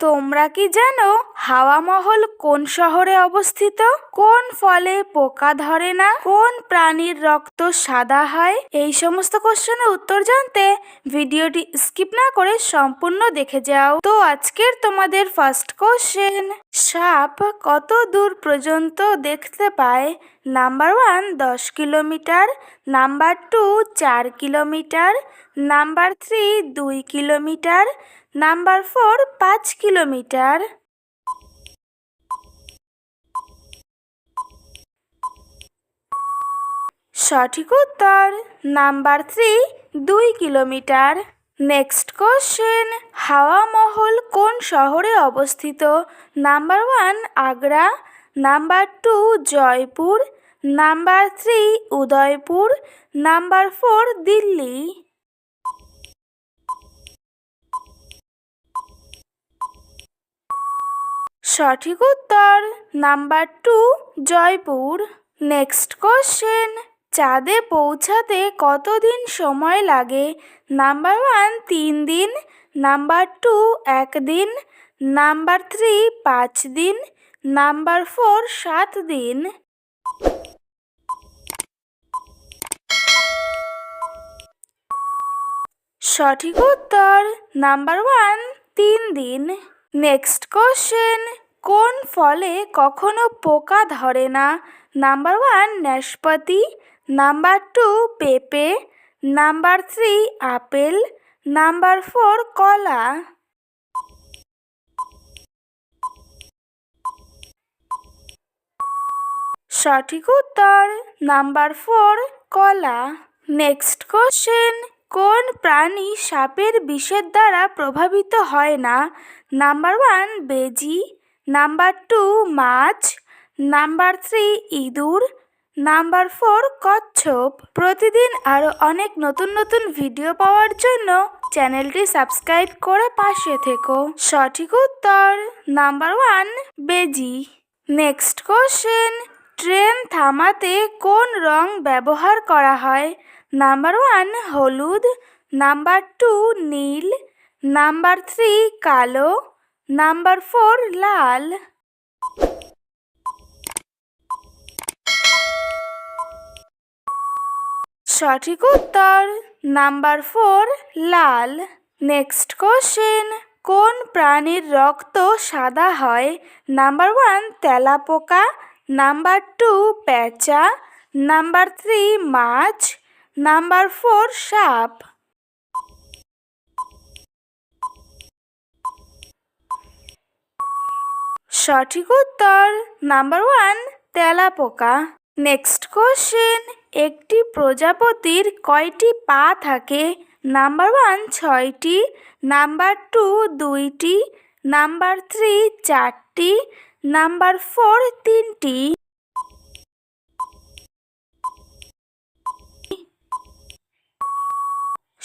তোমরা কি জানো হাওয়া মহল কোন শহরে অবস্থিত? কোন ফলে পোকা ধরে না? কোন প্রাণীর রক্ত সাদা হয়? এই সমস্ত কোশ্চেনের উত্তর জানতে ভিডিওটি স্কিপ না করে সম্পূর্ণ দেখে যাও। তো আজকের তোমাদের ফার্স্ট কোশ্চেন সাপ কত দূর পর্যন্ত দেখতে পায়? নাম্বার ওয়ান দশ কিলোমিটার। নাম্বার টু চার কিলোমিটার। নাম্বার থ্রি দুই কিলোমিটার। নাম্বার ফোর, পাঁচ কিলোমিটার। সঠিক উত্তর, নাম্বার থ্রি, দুই kilometre. Next question, Hawa Mahal কোন শহরে অবস্থিত? Number one, Agra. Number two, Jaipur. Number three, Udaipur. Number four, Delhi. সঠিক উত্তর number two Jaipur. Next question চাঁদে পৌঁছাতে কতদিন সময় লাগে? নাম্বার ওয়ান তিন দিন। নাম্বার টু একদিন নাম্বার থ্রি পাঁচ দিন। নাম্বার ফোর সাত দিন। সঠিক উত্তর নাম্বার ওয়ান তিন দিন। নেক্সট কোশ্চেন কোন ফলে কখনো পোকা ধরে না? নাম্বার ওয়ান নাশপাতি নাম্বার টু, পেঁপে। Number three, apple. Number four, কলা। সঠিক উত্তর, নাম্বার ফোর, কলা। নেক্সট কোশ্চেন, কোন প্রাণী সাপের বিষের দ্বারা প্রভাবিত হয় না? নাম্বার ওয়ান, বেজি। নাম্বার টু মাছ, নাম্বার থ্রি ইঁদুর, নাম্বার ফোর কচ্ছপ। প্রতিদিন আরও অনেক নতুন নতুন ভিডিও পাওয়ার জন্য চ্যানেলটি সাবস্ক্রাইব করে পাশে থেকো। সঠিক উত্তর নাম্বার ওয়ান, বেজি। নেক্সট কোশ্চেন, ট্রেন থামাতে কোন রং ব্যবহার করা হয়? নাম্বার ওয়ান, হলুদ। নাম্বার টু, নীল। নাম্বার থ্রি, কালো। নাম্বার ফোর লাল সঠিক উত্তর নাম্বার ফোর লাল নেক্সট কোশ্চেন কোন প্রাণীর রক্ত সাদা হয়? নাম্বার ওয়ান তেলাপোকা. নাম্বার টু পেঁচা নাম্বার থ্রি মাছ. নাম্বার ফোর সাপ. সঠিক উত্তর নাম্বার ওয়ান, তেলাপোকা। নেক্সট কোশ্চেন, একটি প্রজাপতির কয়টি পা থাকে? নাম্বার ওয়ান ছয়টি, নাম্বার টু দুইটি, নাম্বার থ্রি চারটি, নাম্বার ফোর তিনটি।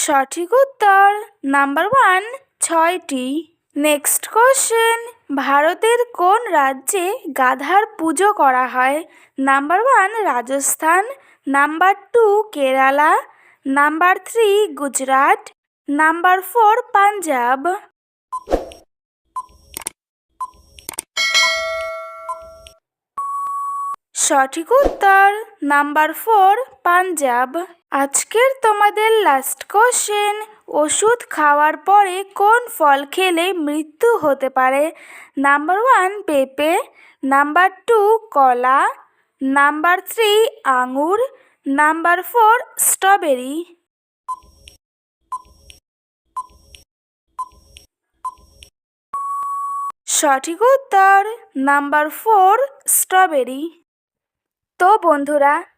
সঠিক উত্তর নাম্বার ওয়ান ছয়টি। নেক্সট কোশ্চেন ভারতের কোন রাজ্যে গাধার পুজো করা হয়? Number one Rajasthan, number two Kerala, number three Gujarat, number four Punjab. সঠিক উত্তর নাম্বার ফোর পাঞ্জাব। আজকের তোমাদের লাস্ট কোশ্চেন ওষুধ খাওয়ার পরে কোন ফল খেলে মৃত্যু হতে পারে? নাম্বার ওয়ান পেঁপে, নাম্বার টু কলা, নাম্বার থ্রি আঙুর, নাম্বার ফোর স্ট্রবেরি। সঠিক উত্তর নাম্বার ফোর স্ট্রবেরি। তো বন্ধুরা